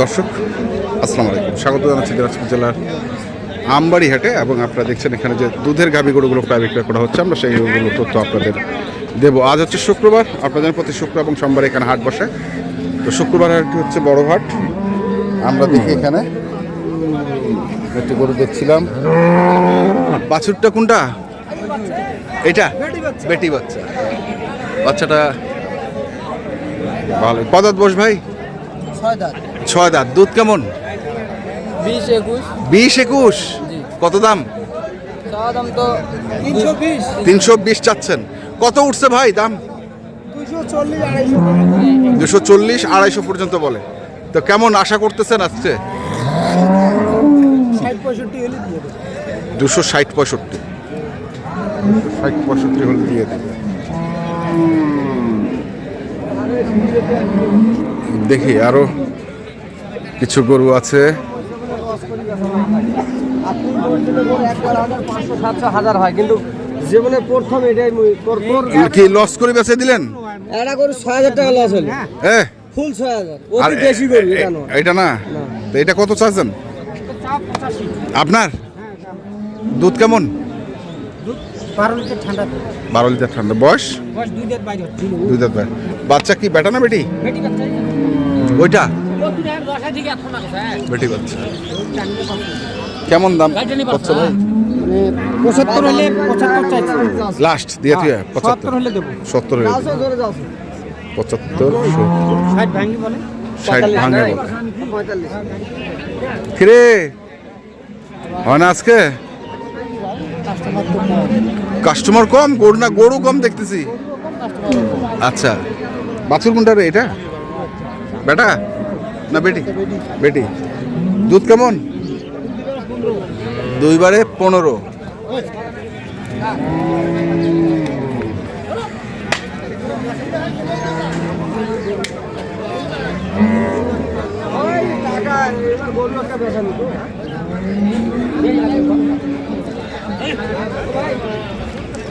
দর্শক, আসসালামু আলাইকুম। স্বাগত জানাচ্ছি দিনাজপুর জেলার আমবাড়ি হাটে এবং আপনারা দেখছেন এখানে যে দুধের গাভী গরুগুলো প্রায় বিক্রয় করা হচ্ছে, আমরা সেইগুলো তথ্য আপনাদের দেবো। আজ হচ্ছে শুক্রবার, আপনাদের প্রতি শুক্র এবং সোমবার এখানে হাট বসে। তো শুক্রবার হাটটি হচ্ছে বড় হাট। আমরা দেখি এখানে। একটি গরু দেখছিলাম। বাছুরটা কোনটা? এটা? বেটি বাচ্চা। বাচ্চাটা ভালো। কদাত বস ভাই? ছয় দাঁত। ছয় দাঁত। দুধ কেমন? বিশ একুশ। বিশ একুশ? কত দাম? চাওয়া দাম তো তিনশো বিশ। চাচ্ছেন। কত উঠছে ভাই দাম? দুশো চল্লিশ আড়াইশো পর্যন্ত। বলে। তো কেমন আশা করতেছেন আজকে? দুশো ষাট পঁয়ষট্টি। ষাট পঁয়ষট্টি হলে দিয়ে দেবে। দেখি আরও কিছু গরু আছে। হাজার পাঁচশো সাতশো হাজার হয় কিন্তু জীবনে প্রথম এটাই কি লস করে বেঁচে দিলেন? করে ছয় হাজার টাকা লস হলো। এ? ফুল ছয় হাজার। আর অতি বেশি করি এটা না? তো এটা কত চাচ্ছেন? আপনার? দুধ কেমন? বারো লিটার ঠান্ডা বারো লিটার ঠান্ডা। বয়স? দুই দাঁত বাচ্চা কি বেটা না বেটি? ওইটা? বেটি বাচ্চা। কেমন দাম? ভাই পঁচাত্তর হলে পঁচাত্তর চাইছি। লাস্ট দিয়ে তুই সত্তর পঁচাত্তর। হলে দেবো। সত্তর হয়ে। ধরে যাও পঁচাত্তর ষাট ভাঙি বলে। ষাট ভাঙে বলে। কিরে? হয় না আজকে? কাস্টমার কম। কাস্টমার কম গরু না গরু কম দেখতেছি। আচ্ছা। বাছুর কোনটা রে এটা? বেটা? না বেটি। বেটি। দুধ কেমন? দুইবারে পনেরো।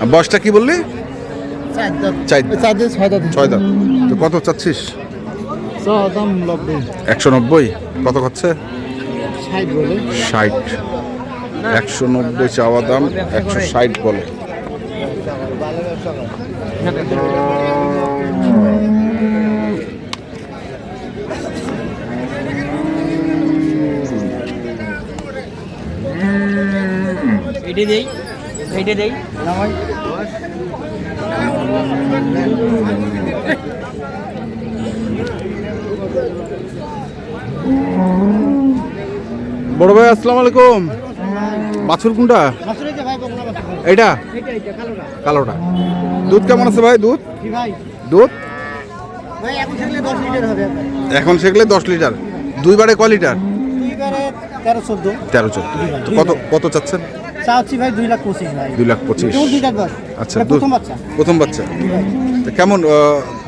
আর বয়সটা কি বললি? চার ছয় দাঁত। তো কত চাচ্ছিস? একশো নব্বই? কত হচ্ছে? ষাট একশো নব্বই চাওয়া দাম একশো ষাট বলে। এইটা দেই এইটা দেই। বড় ভাই আসসালামু আলাইকুম। বাছুর কোনটা? এইটা? কালোটা। দুধ কেমন আছে ভাই দুধ? দুধ? এখন সেগুলো দশ লিটার। দুইবারে ক লিটার? তেরো চোদ্দ। কত কত চাচ্ছেন? চাচ্ছি ভাই দুই লাখ পঁচিশ। দুই লাখ পঁচিশ আচ্ছা প্রথম বাচ্চা। প্রথম বাচ্চা কেমন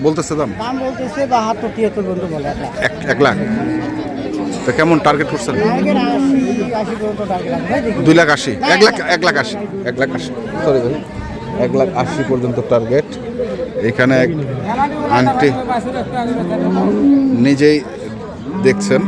বলতেছে দাম? দাম বলতেছে বাহাত্তর তিয়াত্তর পর্যন্ত বলে। এক লাখ। তো কেমন টার্গেট করছেন? দুই লাখ আশি। এক লাখ এক লাখ আশি। এক লাখ আশি সরি ভাই এক লাখ আশি পর্যন্ত টার্গেট এখানে এক আন্টি নিজেই দেখছেন।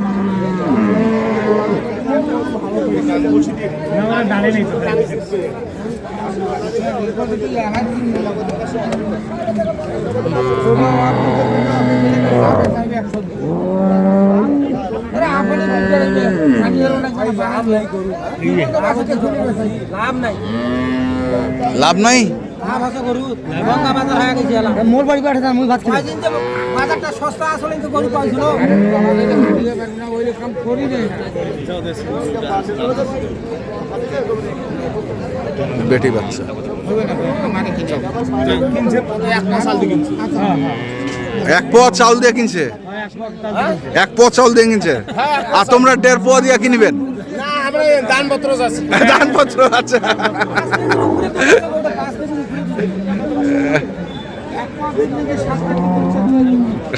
লাভ নাই? মোর বাড়ি পাঠে মুই ভাত খাই বাজারটা সস্তা আসলে তো গরু পাইছিল বেটি বাচ্চা। এক পোয়া চাউল দিয়ে কিনছে। এক পোয়া চাউল দিয়ে কিনছে। আর তোমরা দেড় পোয়া দিয়ে কিনবেন দানপত্র আছে দানপত্র আছে।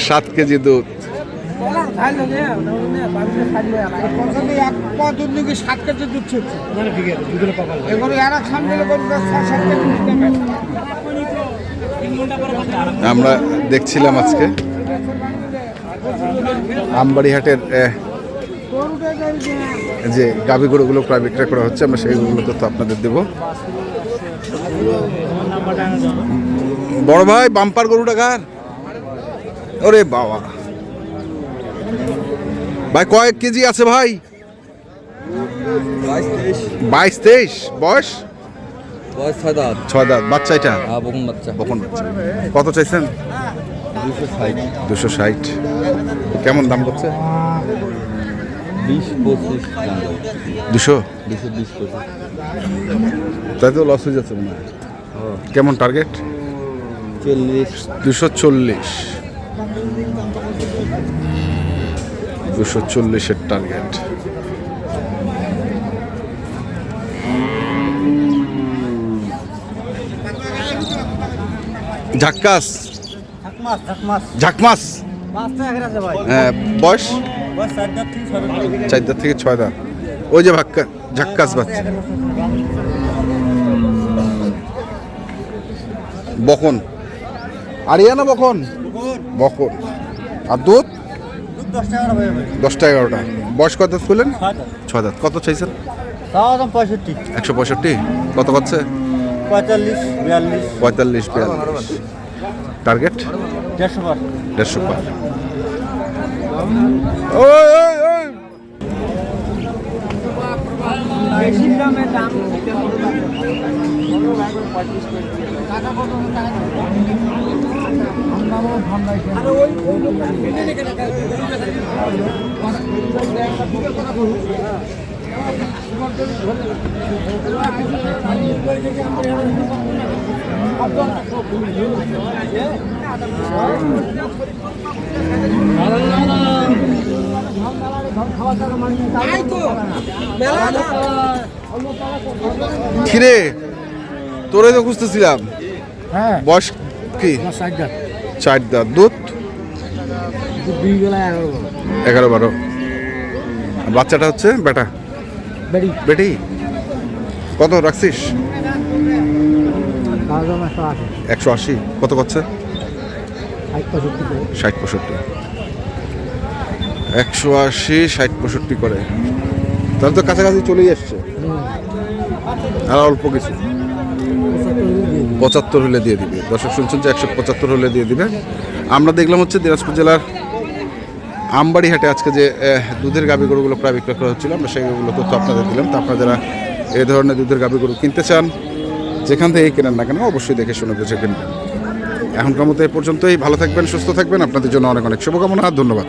সাত কেজি দুধ। আমরা দেখছিলাম আজকে। আমবাড়ি হাটের আহ, যে গাভী গরুগুলো প্রায় বিক্রয় করা হচ্ছে আমরা সেইগুলো তথ্য আপনাদের দেব। বড় ভাই বাম্পার গরুটা কার? ওরে বাবা। ভাই কয়েক কেজি আছে ভাই? বাইশ তেইশ। বয়স? বয়স ছয় দাঁত। ছয় দাঁত। বাচ্চা এটা? হ্যাঁ বকুন বাচ্চা। বকন বাচ্চা। কত চাইছেন? দুশো ষাট। দুশো ষাট। কেমন দাম করছে? দুশো? তাই তো লস হয়ে যাচ্ছে মনে হয়। কেমন টার্গেট চল্লিশ দুশো চল্লিশ। দুশো চল্লিশের টার্গেট ঝাক্কাস মাছ ঝাকমাস। হ্যাঁ, বয়স? বয়স চার দাঁত থেকে ছয় দাঁত ওই যে ভাক্কা ঝাক্কাস বাচ্চা। বকন। আরিয়া না বকন? বকন। আর দুধ? দশটা এগারোটা। বয়স কত দাঁত খুললেন ছয় দাঁত কত চাইছেন? পঁয়ষট্টি। একশো পঁয়ষট্টি। কত করছে পঁয়তাল্লিশ বিয়াল্লিশ। পঁয়তাল্লিশ বিয়াল্লিশ। টার্গেট? দেড়শো বার দেড়শো পার। ওই ওই ওই বেশি খিরে তোরে তো খুঁজতেছিলাম। হ্যাঁ। বয়স কি? চার দাঁত দুধ? এগারো বারো। বাচ্চাটা হচ্ছে? বেটা? বেটি। কত রাখছিস? একশো আশি। কত করছে? ষাট পঁয়ষট্টি ষাট পঁয়ষট্টি। একশো আশি ষাট পঁয়ষট্টি করে। তাহলে তো কাছাকাছি চলেই আসছে আর অল্প কিছু। পঁচাত্তর হলে দিয়ে দিবে। দর্শক শুনছেন যে একশো পঁচাত্তর হলে দিয়ে দিবে। আমরা দেখলাম হচ্ছে দিনাজপুর জেলার আমবাড়ি হাটে আজকে যে দুধের গাভী গরুগুলো প্রায় বিক্রয় করা হচ্ছিল, আমরা সেইগুলো তথ্য আপনাদের দিলাম। তো আপনারা যারা এই ধরনের দুধের গাভী গরু কিনতে চান, যেখান থেকে কেনেন না কেন, অবশ্যই দেখে শুনে বুঝে কিনবেন। এখনকার মতো এ পর্যন্তই। ভালো থাকবেন, সুস্থ থাকবেন। আপনাদের জন্য অনেক অনেক শুভকামনা। ধন্যবাদ।